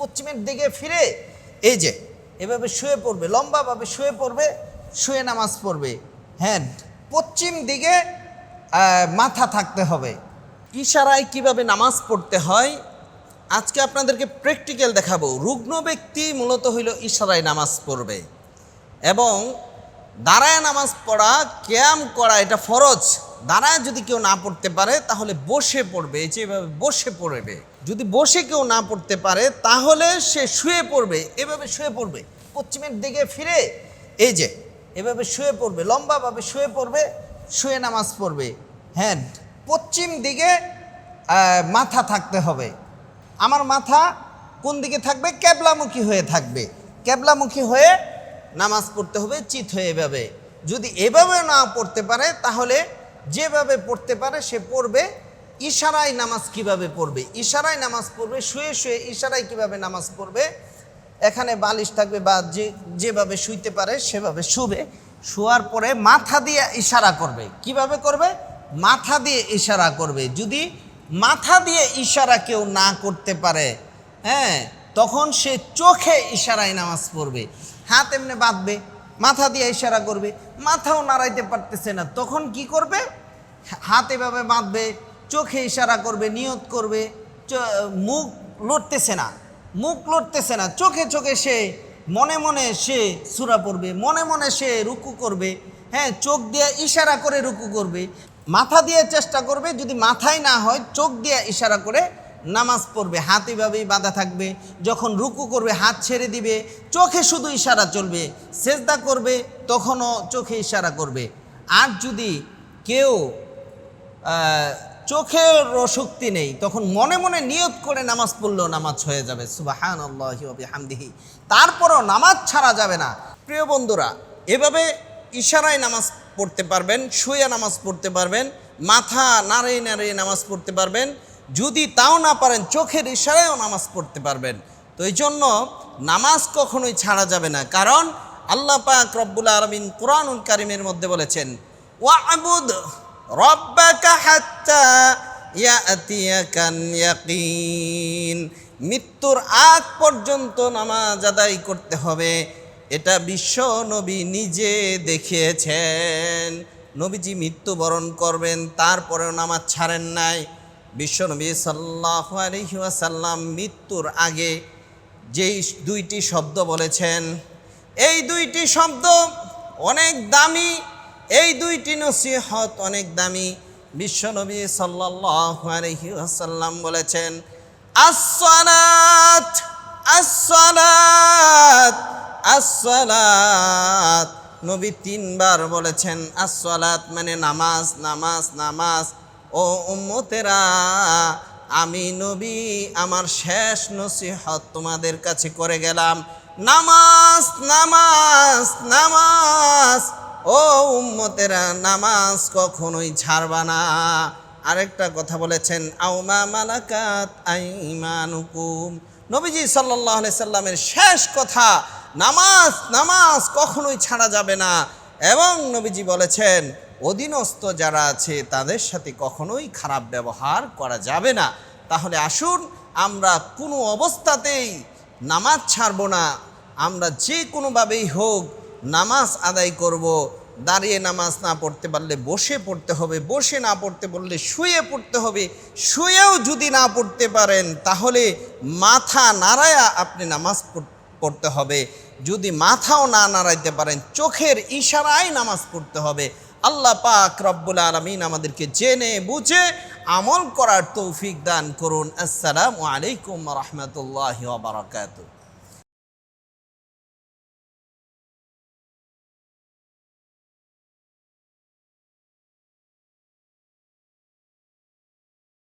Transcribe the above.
পশ্চিমের দিকে ফিরে এই যে, এভাবে শুয়ে পড়বে, লম্বাভাবে শুয়ে পড়বে, শুয়ে নামাজ পড়বে। হ্যাঁ পশ্চিম দিকে মাথা থাকতে হবে। ইশারায় কীভাবে নামাজ পড়তে হয়? আজকে আপনাদেরকে প্র্যাকটিক্যাল দেখাবো। রুগ্ন ব্যক্তি মূলত হইল ইশারায় নামাজ পড়বে। এবং দাঁড়ায় নামাজ পড়া ক্যাম করা এটা ফরজ। দাঁড়ায় যদি কেউ না পড়তে পারে, তাহলে বসে পড়বে। এই যে এভাবে বসে পড়বে। যদি বসে কেউ না পড়তে পারে, তাহলে সে শুয়ে পড়বে। এভাবে শুয়ে পড়বে। পশ্চিমের দিকে ফিরে, এই যে এভাবে শুয়ে পড়বে, লম্বাভাবে শুয়ে পড়বে, শুয়ে নামাজ পড়বে। হ্যাঁ পশ্চিম দিকে মাথা থাকতে হবে। আমার মাথা কোন দিকে থাকবে? ক্যাবলামুখী হয়ে থাকবে। ক্যাবলামুখী হয়ে নামাজ পড়তে হবে, চিত হয়ে এভাবে। যদি এভাবে না পড়তে পারে, তাহলে যেভাবে পড়তে পারে সে পড়বে। ইশারায় নামাজ কীভাবে পড়বে? ইশারায় নামাজ পড়বে, শুয়ে শুয়ে ইশারায় কীভাবে নামাজ পড়বে? এখানে বালিশ থাকবে বা যে, যেভাবে শুইতে পারে সেভাবে শুবে। শোয়ার পরে মাথা দিয়ে ইশারা করবে। কীভাবে করবে? মাথা দিয়ে ইশারা করবে। যদি মাথা দিয়ে ইশারা কেউ না করতে পারে হ্যাঁ তখন সে চোখে ইশারায় নামাজ পড়বে। হাত এমনি বাঁধবে। মাথা দিয়ে ইশারা করবে, মাথাও নাড়াইতে পারতেছে না। তখন কি করবে? হাত এভাবে বাঁধবে, চোখে ইশারা করবে, নিয়ত করবে মুখ লড়তেছে না, মুখ লড়তেছে না। চোখে চোখে সে, মনে মনে সে সুরা পড়বে, মনে মনে সে রুকু করবে হ্যাঁ চোখ দিয়ে ইশারা করে রুকু করবে। মাথা দিয়ে চেষ্টা করবে, যদি মাথায় না হয়, চোখ দিয়ে ইশারা করে নামাজ পড়বে, হাত এভাবেই বাঁধা থাকবে, যখন রুকু করবে, হাত ছেড়ে দিবে, চোখে শুধু ইশারা চলবে, সেজদা করবে, তখনও চোখে ইশারা করবে। আর যদি কেউ চোখের শক্তি নেই, তখন মনে মনে নিয়ত করে নামাজ পড়লেও নামাজ হয়ে যাবে। সুবাহান হামদিহি তারপরও নামাজ ছাড়া যাবে না। প্রিয় বন্ধুরা, এভাবে ইশারায় নামাজ পড়তে পারবেন, শুয়ে নামাজ পড়তে পারবেন, মাথা নাড়িয়ে নাড়িয়ে নামাজ পড়তে পারবেন যদি তাও না পারেন, চোখের ইশারায়ও নামাজ পড়তে পারবেন। তো এই জন্য নামাজ কখনোই ছাড়া যাবে না। কারণ আল্লাহ পাক রব্বুল আলমিন কোরআনুল কারিমের মধ্যে বলেছেন, ওয়াবুদ মৃত্যুর আগ পর্যন্ত নামাজ আদায় করতে হবে। এটা বিশ্ব নবী নিজে দেখিয়েছেন। নবীজি মৃত্যুবরণ করবেন, তারপরেও নামাজ ছাড়েন নাই। বিশ্বনবী সাল্লাহ আলহি ওয়াসাল্লাম মৃত্যুর আগে যেই দুইটি শব্দ বলেছেন, এই দুইটি শব্দ অনেক দামি, এই দুইটি নসিহত অনেক দামি। বিশ্বনবী সাল্লাহ আলহি ওয়াসাল্লাম বলেছেন, আসসালাত আসসালাত আসসালাত। নবী তিনবার বলেছেন, আসসালাত মানে নামাজ নামাজ নামাজ। ও উম্মতেরা, আমি নবী, আমার শেষ নসিহত তোমাদের কাছে করে গেলাম। নামাজ নামাজ নামাজ, ও উম্মতেরা, নামাজ কখনোই ছাড়বা না। আরেকটা কথা বলেছেন, আউমা মালাকাত আইমানুকুম। নবীজি সাল্লাহ সাল্লামের শেষ কথা, নামাজ নামাজ কখনোই ছাড়া যাবে না। এবং নবীজি বলেছেন অধীনস্থ যারা আছে, তাদের সাথে কখনোই খারাপ ব্যবহার করা যাবে না। তাহলে আসুন, আমরা কোনো অবস্থাতেই নামাজ ছাড়বো না। আমরা যে কোনোভাবেই হোক নামাজ আদায় করব। দাঁড়িয়ে নামাজ না পড়তে পারলে বসে পড়তে হবে, বসে না পড়তে বললে শুয়ে পড়তে হবে। শুয়েও যদি না পড়তে পারেন, তাহলে মাথা নাড়ায়া আপনি নামাজ পড়- পড়তে হবে। যদি মাথাও না নাড়াইতে পারেন, চোখের ইশারায় নামাজ পড়তে হবে। আল্লাহ পাক রব্বুল আলমিন আমাদেরকে জেনে, বুঝে, আমল করার তৌফিক দান করুন। আসসালামু আলাইকুম রহমতুল্লাহ বারকাতুহ।